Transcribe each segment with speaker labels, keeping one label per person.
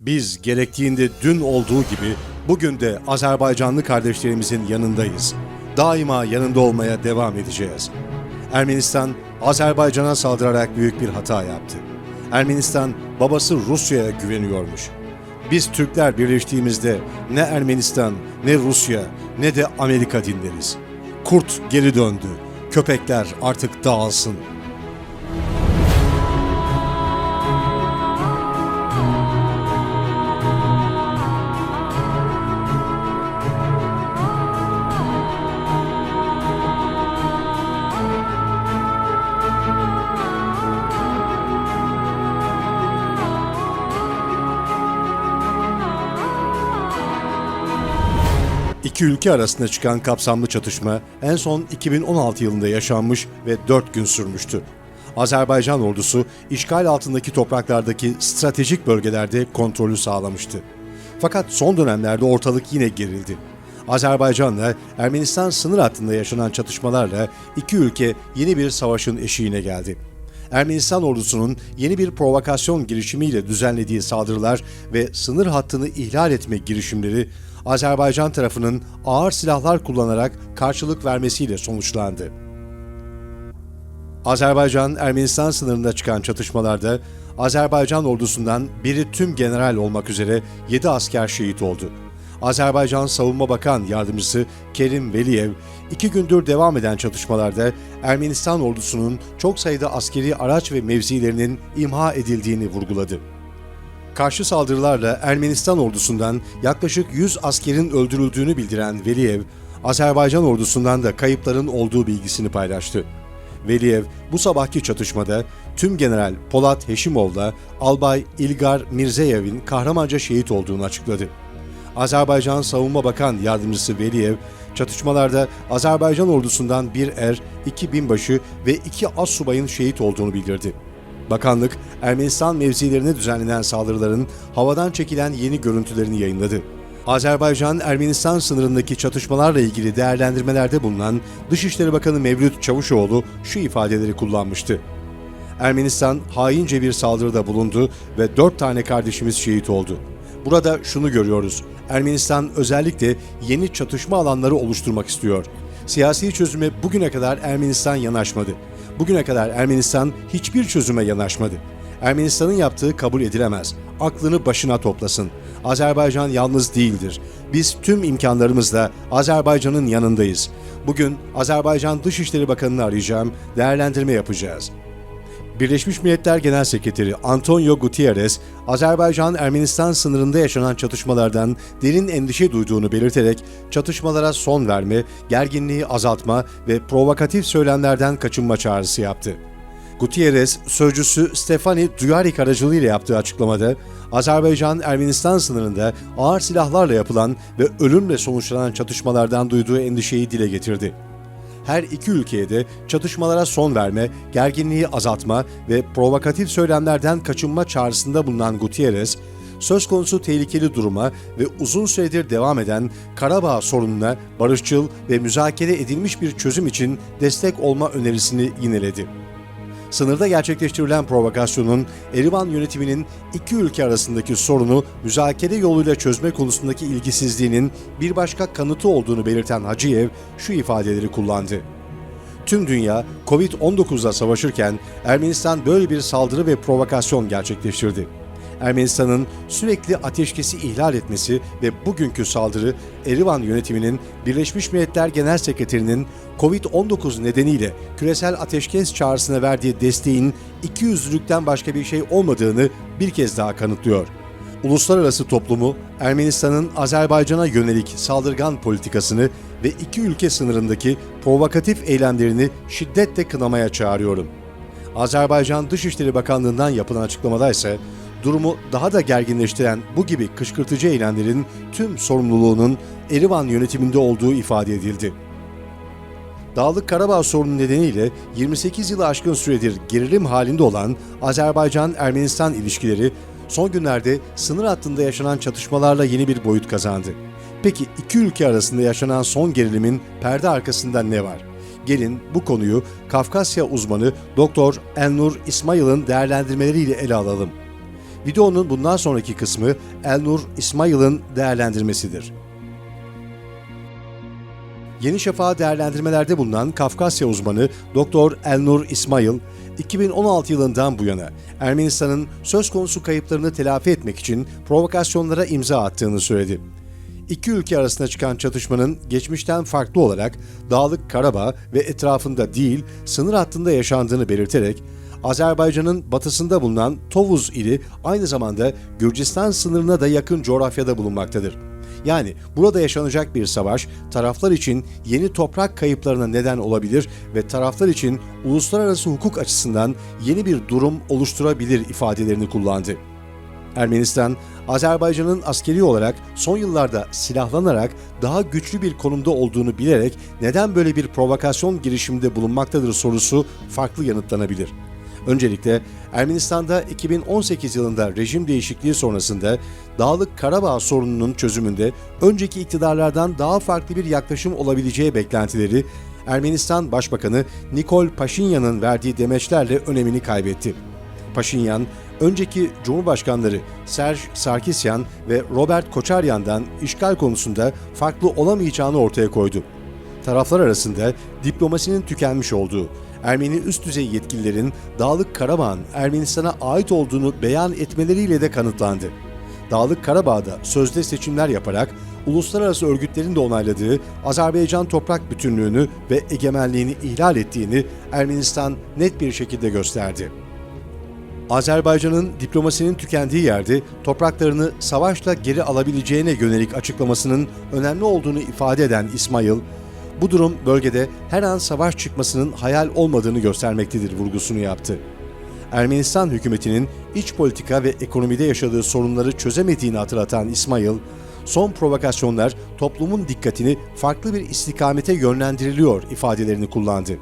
Speaker 1: Biz gerektiğinde dün olduğu gibi bugün de Azerbaycanlı kardeşlerimizin yanındayız. Daima yanında olmaya devam edeceğiz. Ermenistan, Azerbaycan'a saldırarak büyük bir hata yaptı. Ermenistan babası Rusya'ya güveniyormuş. Biz Türkler birleştiğimizde ne Ermenistan, ne Rusya, ne de Amerika dinleriz. Kurt geri döndü. Köpekler artık dağılsın. İki ülke arasında çıkan kapsamlı çatışma en son 2016 yılında yaşanmış ve 4 gün sürmüştü. Azerbaycan ordusu işgal altındaki topraklardaki stratejik bölgelerde kontrolü sağlamıştı. Fakat son dönemlerde ortalık yine gerildi. Azerbaycan'la Ermenistan sınır hattında yaşanan çatışmalarla iki ülke yeni bir savaşın eşiğine geldi. Ermenistan ordusunun yeni bir provokasyon girişimiyle düzenlediği saldırılar ve sınır hattını ihlal etme girişimleri Azerbaycan tarafının ağır silahlar kullanarak karşılık vermesiyle sonuçlandı. Azerbaycan-Ermenistan sınırında çıkan çatışmalarda Azerbaycan ordusundan biri tüm general olmak üzere 7 asker şehit oldu. Azerbaycan Savunma Bakan Yardımcısı Kerim Veliyev, iki gündür devam eden çatışmalarda Ermenistan ordusunun çok sayıda askeri araç ve mevzilerinin imha edildiğini vurguladı. Karşı saldırılarla Ermenistan ordusundan yaklaşık 100 askerin öldürüldüğünü bildiren Veliyev, Azerbaycan ordusundan da kayıpların olduğu bilgisini paylaştı. Veliyev bu sabahki çatışmada tüm General Polat Heşimov'la Albay İlgar Mirzeyev'in kahramanca şehit olduğunu açıkladı. Azerbaycan Savunma Bakan Yardımcısı Veliyev, çatışmalarda Azerbaycan ordusundan bir er, iki binbaşı ve iki as subayın şehit olduğunu bildirdi. Bakanlık, Ermenistan mevzilerine düzenlenen saldırıların havadan çekilen yeni görüntülerini yayınladı. Azerbaycan-Ermenistan sınırındaki çatışmalarla ilgili değerlendirmelerde bulunan Dışişleri Bakanı Mevlüt Çavuşoğlu şu ifadeleri kullanmıştı. Ermenistan haince bir saldırıda bulundu ve dört tane kardeşimiz şehit oldu. Burada şunu görüyoruz. Ermenistan özellikle yeni çatışma alanları oluşturmak istiyor. Siyasi çözüme bugüne kadar Ermenistan yanaşmadı. Bugüne kadar Ermenistan hiçbir çözüme yanaşmadı. Ermenistan'ın yaptığı kabul edilemez. Aklını başına toplasın. Azerbaycan yalnız değildir. Biz tüm imkanlarımızla Azerbaycan'ın yanındayız. Bugün Azerbaycan Dışişleri Bakanı'nı arayacağım, değerlendirme yapacağız. Birleşmiş Milletler Genel Sekreteri Antonio Guterres, Azerbaycan-Ermenistan sınırında yaşanan çatışmalardan derin endişe duyduğunu belirterek çatışmalara son verme, gerginliği azaltma ve provokatif söylemlerden kaçınma çağrısı yaptı. Gutierrez, sözcüsü Stefani Duyarik aracılığıyla yaptığı açıklamada, Azerbaycan-Ermenistan sınırında ağır silahlarla yapılan ve ölümle sonuçlanan çatışmalardan duyduğu endişeyi dile getirdi her iki ülkeye de çatışmalara son verme, gerginliği azaltma ve provokatif söylemlerden kaçınma çağrısında bulunan Gutierrez, söz konusu tehlikeli duruma ve uzun süredir devam eden Karabağ sorununa barışçıl ve müzakere edilmiş bir çözüm için destek olma önerisini yineledi. Sınırda gerçekleştirilen provokasyonun Erivan yönetiminin iki ülke arasındaki sorunu müzakere yoluyla çözme konusundaki ilgisizliğinin bir başka kanıtı olduğunu belirten Hacıyev şu ifadeleri kullandı. Tüm dünya Covid-19'la savaşırken Ermenistan böyle bir saldırı ve provokasyon gerçekleştirdi. Ermenistan'ın sürekli ateşkesi ihlal etmesi ve bugünkü saldırı Erivan yönetiminin Birleşmiş Milletler Genel Sekreterinin Covid-19 nedeniyle küresel ateşkes çağrısına verdiği desteğin ikiyüzlülükten başka bir şey olmadığını bir kez daha kanıtlıyor. Uluslararası toplumu Ermenistan'ın Azerbaycan'a yönelik saldırgan politikasını ve iki ülke sınırındaki provokatif eylemlerini şiddetle kınamaya çağırıyorum. Azerbaycan Dışişleri Bakanlığı'ndan yapılan açıklamada ise durumu daha da gerginleştiren bu gibi kışkırtıcı eylemlerin tüm sorumluluğunun Erivan yönetiminde olduğu ifade edildi. Dağlık Karabağ sorunu nedeniyle 28 yılı aşkın süredir gerilim halinde olan Azerbaycan-Ermenistan ilişkileri son günlerde sınır hattında yaşanan çatışmalarla yeni bir boyut kazandı. Peki iki ülke arasında yaşanan son gerilimin perde arkasında ne var? Gelin bu konuyu Kafkasya uzmanı Doktor Elnur İsmail'ın değerlendirmeleriyle ele alalım. Videonun bundan sonraki kısmı Elnur İsmail'ın değerlendirmesidir. Yeni Şafak'a değerlendirmelerde bulunan Kafkasya uzmanı Doktor Elnur İsmail, 2016 yılından bu yana Ermenistan'ın söz konusu kayıplarını telafi etmek için provokasyonlara imza attığını söyledi. İki ülke arasında çıkan çatışmanın geçmişten farklı olarak Dağlık Karabağ ve etrafında değil, sınır hattında yaşandığını belirterek, Azerbaycan'ın batısında bulunan Tovuz ili aynı zamanda Gürcistan sınırına da yakın coğrafyada bulunmaktadır. Yani burada yaşanacak bir savaş taraflar için yeni toprak kayıplarına neden olabilir ve taraflar için uluslararası hukuk açısından yeni bir durum oluşturabilir ifadelerini kullandı. Ermenistan, Azerbaycan'ın askeri olarak son yıllarda silahlanarak daha güçlü bir konumda olduğunu bilerek neden böyle bir provokasyon girişiminde bulunmaktadır sorusu farklı yanıtlanabilir. Öncelikle Ermenistan'da 2018 yılında rejim değişikliği sonrasında Dağlık Karabağ sorununun çözümünde önceki iktidarlardan daha farklı bir yaklaşım olabileceği beklentileri Ermenistan Başbakanı Nikol Paşinyan'ın verdiği demeçlerle önemini kaybetti. Paşinyan, önceki Cumhurbaşkanları Serj Sarkisyan ve Robert Koçaryan'dan işgal konusunda farklı olamayacağını ortaya koydu. Taraflar arasında diplomasinin tükenmiş olduğu, Ermeni üst düzey yetkililerin Dağlık Karabağ'ın Ermenistan'a ait olduğunu beyan etmeleriyle de kanıtlandı. Dağlık Karabağ'da sözde seçimler yaparak uluslararası örgütlerin de onayladığı Azerbaycan toprak bütünlüğünü ve egemenliğini ihlal ettiğini Ermenistan net bir şekilde gösterdi. Azerbaycan'ın diplomasinin tükendiği yerde topraklarını savaşla geri alabileceğine yönelik açıklamasının önemli olduğunu ifade eden İsmail, bu durum bölgede her an savaş çıkmasının hayal olmadığını göstermektedir vurgusunu yaptı. Ermenistan hükümetinin iç politika ve ekonomide yaşadığı sorunları çözemediğini hatırlatan İsmail, son provokasyonlar toplumun dikkatini farklı bir istikamete yönlendiriliyor ifadelerini kullandı.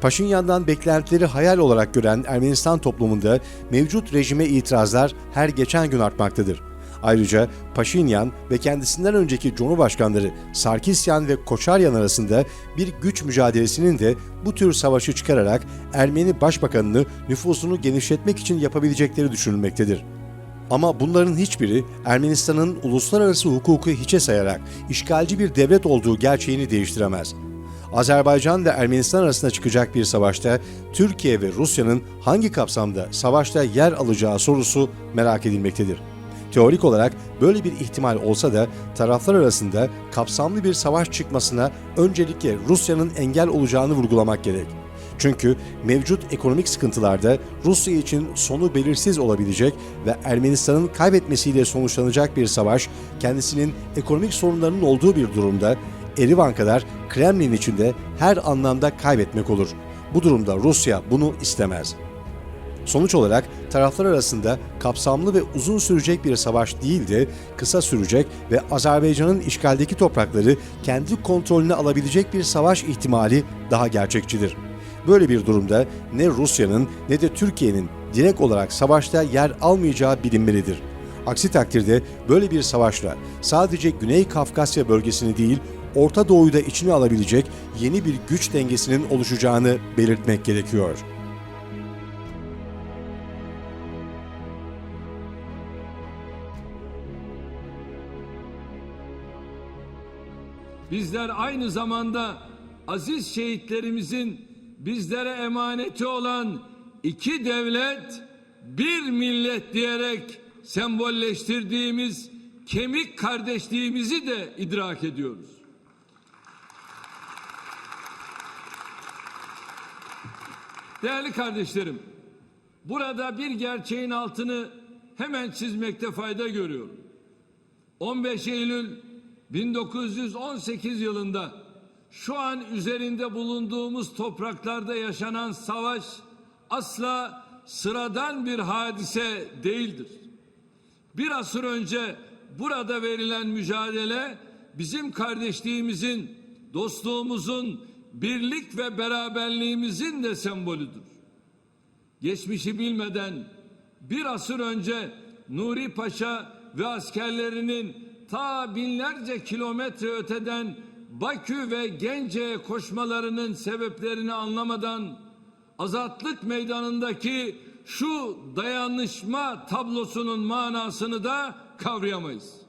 Speaker 1: Paşinyan'dan beklentileri hayal olarak gören Ermenistan toplumunda mevcut rejime itirazlar her geçen gün artmaktadır. Ayrıca Paşinyan ve kendisinden önceki Cumhurbaşkanları Sarkisyan ve Koçaryan arasında bir güç mücadelesinin de bu tür savaşı çıkararak Ermeni Başbakanını nüfusunu genişletmek için yapabilecekleri düşünülmektedir. Ama bunların hiçbiri Ermenistan'ın uluslararası hukuku hiçe sayarak işgalci bir devlet olduğu gerçeğini değiştiremez. Azerbaycan ve Ermenistan arasında çıkacak bir savaşta Türkiye ve Rusya'nın hangi kapsamda savaşta yer alacağı sorusu merak edilmektedir. Teorik olarak böyle bir ihtimal olsa da taraflar arasında kapsamlı bir savaş çıkmasına öncelikle Rusya'nın engel olacağını vurgulamak gerek. Çünkü mevcut ekonomik sıkıntılarda Rusya için sonu belirsiz olabilecek ve Ermenistan'ın kaybetmesiyle sonuçlanacak bir savaş kendisinin ekonomik sorunlarının olduğu bir durumda Erivan kadar Kremlin içinde her anlamda kaybetmek olur. Bu durumda Rusya bunu istemez. Sonuç olarak taraflar arasında kapsamlı ve uzun sürecek bir savaş değil de kısa sürecek ve Azerbaycan'ın işgaldeki toprakları kendi kontrolüne alabilecek bir savaş ihtimali daha gerçekçidir. Böyle bir durumda ne Rusya'nın ne de Türkiye'nin direkt olarak savaşta yer almayacağı bilinmelidir. Aksi takdirde böyle bir savaşla sadece Güney Kafkasya bölgesini değil, Orta Doğu'yu da içine alabilecek yeni bir güç dengesinin oluşacağını belirtmek gerekiyor.
Speaker 2: Bizler aynı zamanda aziz şehitlerimizin bizlere emaneti olan iki devlet, bir millet diyerek sembolleştirdiğimiz kemik kardeşliğimizi de idrak ediyoruz. Değerli kardeşlerim, burada bir gerçeğin altını hemen çizmekte fayda görüyorum. 15 Eylül 1918 yılında şu an üzerinde bulunduğumuz topraklarda yaşanan savaş asla sıradan bir hadise değildir. Bir asır önce burada verilen mücadele bizim kardeşliğimizin, dostluğumuzun, birlik ve beraberliğimizin de sembolüdür. Geçmişi bilmeden bir asır önce Nuri Paşa ve askerlerinin ta binlerce kilometre öteden Bakü ve Gence'ye koşmalarının sebeplerini anlamadan azatlık meydanındaki şu dayanışma tablosunun manasını da kavrayamayız.